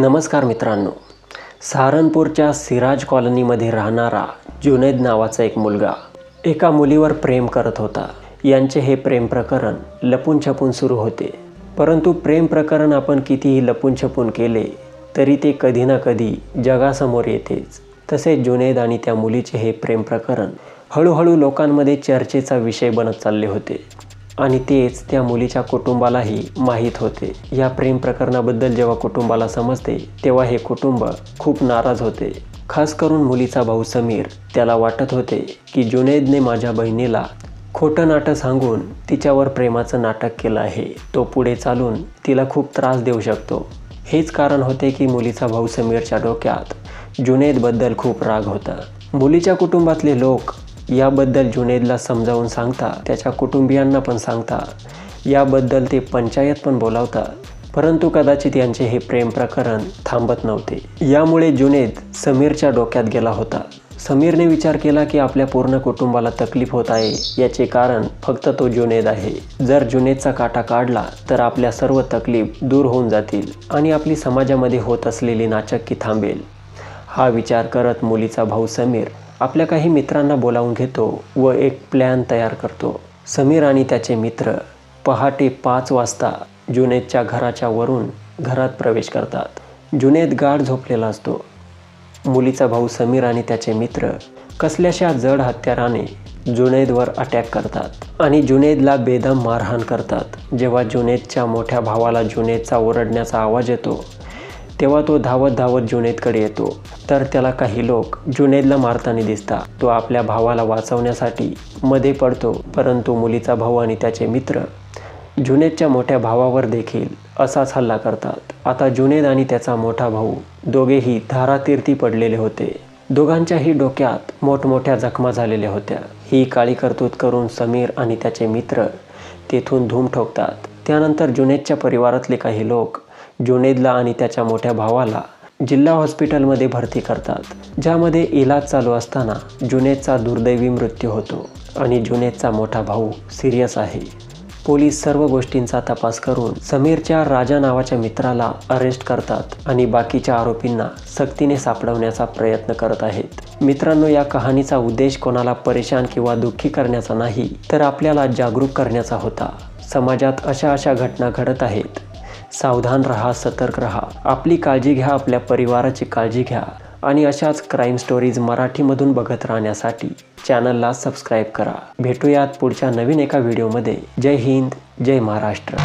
नमस्कार मित्रांनो. सहारनपूरच्या सिराज कॉलनीमध्ये राहणारा जुनैद नावाचा एक मुलगा एका मुलीवर प्रेम करत होता. यांचे हे प्रेम प्रकरण लपून छपून सुरू होते. परंतु प्रेम प्रकरण आपण कितीही लपून छपून केले तरी ते कधी ना कधी जगासमोर येतेच. तसेच जुनैद आणि त्या मुलीचे हे प्रेम प्रकरण हळूहळू लोकांमध्ये चर्चेचा विषय बनत चालले होते. आणि तेच त्या मुलीच्या कुटुंबालाही माहीत होते. या प्रेम प्रकरणाबद्दल जेव्हा कुटुंबाला समजते तेव्हा हे कुटुंब खूप नाराज होते. खास करून मुलीचा भाऊ समीर. त्याला वाटत होते की जुनैदने माझ्या बहिणीला खोटं नाटं सांगून तिच्यावर प्रेमाचं नाटक केलं आहे. तो पुढे चालून तिला खूप त्रास देऊ शकतो. हेच कारण होते की मुलीचा भाऊ समीरच्या डोक्यात जुनैदबद्दल खूप राग होता. मुलीच्या कुटुंबातले लोक याबद्दल जुनेदला समजावून सांगता त्याच्या कुटुंबियांना पण सांगता. याबद्दल ते पंचायत पण बोलावतात परंतु कदाचित यांचे हे प्रेम प्रकरण थांबत नव्हते. यामुळे जुनेद समीरच्या डोक्यात गेला होता. समीरने विचार केला की आपल्या पूर्ण कुटुंबाला तकलीफ होत आहे याचे कारण फक्त तो जुनेद आहे. जर जुनेदचा काटा काढला तर आपल्या सर्व तकलीफ दूर होऊन जातील आणि आपली समाजामध्ये होत असलेली नाचक्की थांबेल. हा विचार करत मुलीचा भाऊ समीर आपल्या काही मित्रांना बोलावून घेतो व एक प्लॅन तयार करतो. समीर आणि त्याचे मित्र पहाटे पाच वाजता जुनेदच्या घराच्या वरून घरात प्रवेश करतात. जुनेद गाढ झोपलेला असतो. मुलीचा भाऊ समीर आणि त्याचे मित्र कसल्याशा जड हत्याराने जुनैदवर अटॅक करतात आणि जुनेदला बेदम मारहाण करतात. जेव्हा जुनेदच्या मोठ्या भावाला जुनेदचा ओरडण्याचा आवाज येतो तेव्हा तो धावत धावत जुनेदकडे येतो. तर त्याला काही लोक जुनेदला मारताना दिसतात. तो आपल्या भावाला वाचवण्यासाठी मध्ये पडतो परंतु मुलीचा भाऊ आणि त्याचे मित्र जुनेदच्या मोठ्या भावावर देखील असाच हल्ला करतात. आता जुनेद आणि त्याचा मोठा भाऊ दोघेही धारातीर्थी पडलेले होते. दोघांच्याही डोक्यात मोठमोठ्या जखमा झालेल्या होत्या. ही काळी करतूत करून समीर आणि त्याचे मित्र तेथून धूम ठोकतात. त्यानंतर जुनेदच्या परिवारातले काही लोक जुनेदला आणि त्याच्या मोठ्या भावाला जिल्हा हॉस्पिटलमध्ये भरती करतात ज्यामध्ये इलाज चालू असताना जुनेदचा दुर्दैवी मृत्यू होतो आणि जुनेदचा मोठा भाऊ सिरियस आहे. पोलीस सर्व गोष्टींचा तपास करून समीरच्या राजा नावाच्या मित्राला अरेस्ट करतात आणि बाकीच्या आरोपींना सक्तीने सापडवण्याचा प्रयत्न करत आहेत. मित्रांनो या कहाणीचा उद्देश कोणाला परेशान किंवा दुःखी करण्याचा नाही तर आपल्याला जागरूक करण्याचा होता. समाजात अशा अशा घटना घडत आहेत. सावधान रहा सतर्क रहा. आपली काळजी घ्या आपल्या परिवाराची काळजी घ्या. आणि अशाच क्राईम स्टोरीज मराठीमधून बघत राहण्यासाठी चॅनलला सबस्क्राईब करा. भेटूयात पुढच्या नवीन एका व्हिडिओमध्ये जय हिंद जय महाराष्ट्र.